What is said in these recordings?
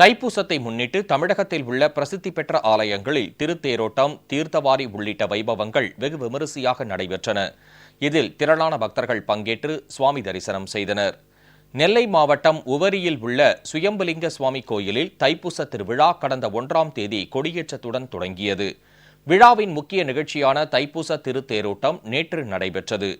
தைப்பூசத்தை முன்னிட்டு தமிழகத்தில் உள்ள பிரசித்தி பெற்ற ஆலயங்களில் திருத்தேரோட்டம் தீர்த்தவாரி உள்ளிட்ட வைபவங்கள் வெகு விமரிசையாக நடைபெற்றன. இதில் திரளான பக்தர்கள் பங்கேற்று சுவாமி தரிசனம் செய்தனர். நெல்லை மாவட்டம் உவரியில் உள்ள சுயம்பலிங்க சுவாமி கோயிலில் தைப்பூச திருவிழா கடந்த ஒன்றாம் தேதி கொடியேற்றத்துடன் தொடங்கியது. விழாவின் முக்கிய நிகழ்ச்சியான தைப்பூச திருத்தேரோட்டம் நேற்று நடைபெற்றது.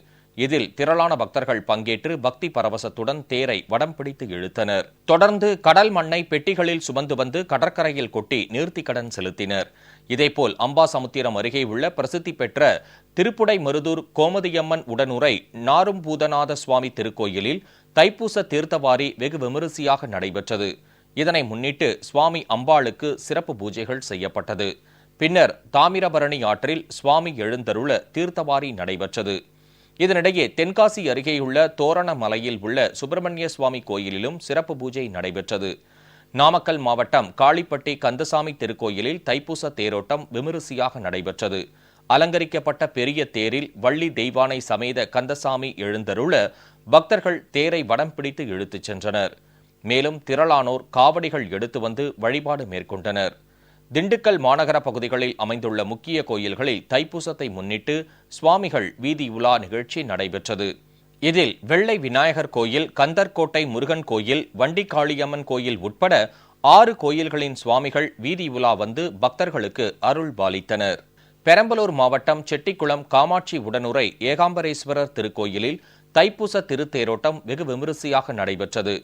இதில் திரளான பக்தர்கள் பங்கேற்று பக்தி பரவசத்துடன் தேரை வடம் பிடித்து இழுத்தனர். தொடர்ந்து கடல் மண்ணை பெட்டிகளில் சுமந்து வந்து கடற்கரையில் கொட்டி நேர்த்திக் கடன் செலுத்தினர். இதேபோல் அம்பாசமுத்திரம் அருகே உள்ள பிரசித்தி பெற்ற திருப்புடை மருதூர் கோமதியம்மன் உடனுரை நாரும்பூதநாத சுவாமி திருக்கோயிலில் தைப்பூச தீர்த்தவாரி வெகு விமரிசையாக நடைபெற்றது. இதனை முன்னிட்டு சுவாமி அம்பாளுக்கு சிறப்பு பூஜைகள் செய்யப்பட்டது. பின்னர் தாமிரபரணி ஆற்றில் சுவாமி எழுந்தருள தீர்த்தவாரி நடைபெற்றது. இதனிடையே தென்காசி அருகேயுள்ள தோரணமலையில் உள்ள சுப்பிரமணிய சுவாமி கோயிலிலும் சிறப்பு பூஜை நடைபெற்றது. நாமக்கல் மாவட்டம் காளிப்பட்டி கந்தசாமி திருக்கோயிலில் தைப்பூச தேரோட்டம் விமரிசையாக நடைபெற்றது. அலங்கரிக்கப்பட்ட பெரிய தேரில் வள்ளி தெய்வானை சமேத கந்தசாமி எழுந்தருள பக்தர்கள் தேரை வடம் பிடித்து இழுத்துச் சென்றனர். மேலும் திரளானோர் காவடிகள் எடுத்து வந்து வழிபாடு மேற்கொண்டனர். திண்டுக்கல் மாநகர பகுதிகளில் அமைந்துள்ள முக்கிய கோயில்களில் தைப்பூசத்தை முன்னிட்டு சுவாமிகள் வீதி உலா நிகழ்ச்சி நடைபெற்றது. இதில் வெள்ளை விநாயகர் கோயில் கந்தர்கோட்டை முருகன் கோயில் வண்டிக்காளியம்மன் கோயில் உட்பட ஆறு கோயில்களின் சுவாமிகள் வீதி உலா வந்து பக்தர்களுக்கு அருள் பாலித்தனர். பெரம்பலூர் மாவட்டம் செட்டிக்குளம் காமாட்சி உடனுரை ஏகாம்பரேஸ்வரர் திருக்கோயிலில் தைப்பூச திருத்தேரோட்டம் வெகு விமரிசையாக நடைபெற்றது.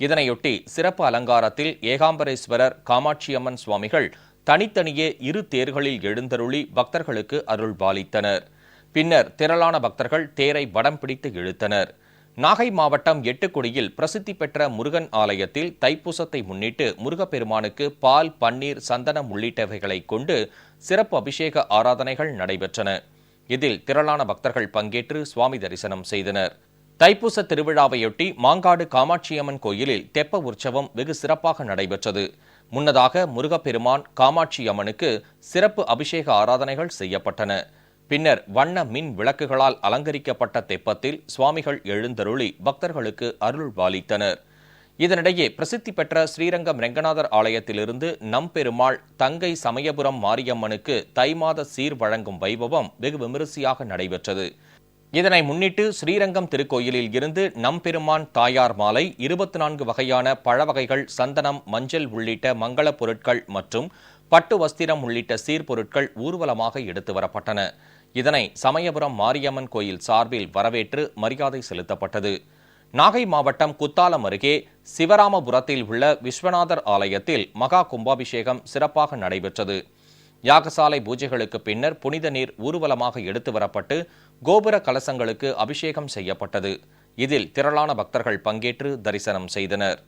இதனையொட்டி சிறப்பு அலங்காரத்தில் ஏகாம்பரேஸ்வரர் காமாட்சியம்மன் சுவாமிகள் தனித்தனியே இரு தேர்களில் எழுந்தருளி பக்தர்களுக்கு அருள் பாலித்தனர். பின்னர் திரளான பக்தர்கள் தேரை வடம் பிடித்து இழுத்தனர். நாகை மாவட்டம் எட்டுக்குடியில் பிரசித்தி பெற்ற முருகன் ஆலயத்தில் தைப்பூசத்தை முன்னிட்டு முருகப்பெருமானுக்கு பால் பன்னீர் சந்தனம் உள்ளிட்டவைகளை கொண்டு சிறப்பு அபிஷேக ஆராதனைகள் நடைபெற்றன. இதில் திரளான பக்தர்கள் பங்கேற்று சுவாமி தரிசனம் செய்தனர். தைப்பூச திருவிழாவையொட்டி மாங்காடு காமாட்சியம்மன் கோயிலில் தெப்ப உற்சவம் வெகு சிறப்பாக நடைபெற்றது. முன்னதாக முருகப்பெருமான் காமாட்சி அம்மனுக்கு சிறப்பு அபிஷேக ஆராதனைகள் செய்யப்பட்டன. பின்னர் வண்ண மின் விளக்குகளால் அலங்கரிக்கப்பட்ட தெப்பத்தில் சுவாமிகள் எழுந்தருளி பக்தர்களுக்கு அருள் பாலித்தனர். இதனிடையே பிரசித்தி பெற்ற ஸ்ரீரங்கம் ரெங்கநாதர் ஆலயத்திலிருந்து நம்பெருமாள் தங்கை சமயபுரம் மாரியம்மனுக்கு தை மாத சீர் வழங்கும் வைபவம் வெகு விமரிசையாக நடைபெற்றது. இதனை முன்னிட்டு ஸ்ரீரங்கம் திருக்கோயிலில் இருந்து நம்பெருமான் தாயார் மாலை இருபத்தி நான்கு வகையான பழவகைகள் சந்தனம் மஞ்சள் உள்ளிட்ட மங்களப் பொருட்கள் மற்றும் பட்டு வஸ்திரம் உள்ளிட்ட சீர்பொருட்கள் ஊர்வலமாக எடுத்து வரப்பட்டன. இதனை சமயபுரம் மாரியம்மன் கோயில் சார்பில் வரவேற்று மரியாதை செலுத்தப்பட்டது. நாகை மாவட்டம் குத்தாலம் அருகே சிவராமபுரத்தில் உள்ள விஸ்வநாதர் ஆலயத்தில் மகா கும்பாபிஷேகம் சிறப்பாக நடைபெற்றது. யாகசாலை பூஜைகளுக்கு பின்னர் புனித நீர் ஊர்வலமாக எடுத்து வரப்பட்டு கோபுர கலசங்களுக்கு அபிஷேகம் செய்யப்பட்டது. இதில் திரளான பக்தர்கள் பங்கேற்று தரிசனம் செய்தனர்.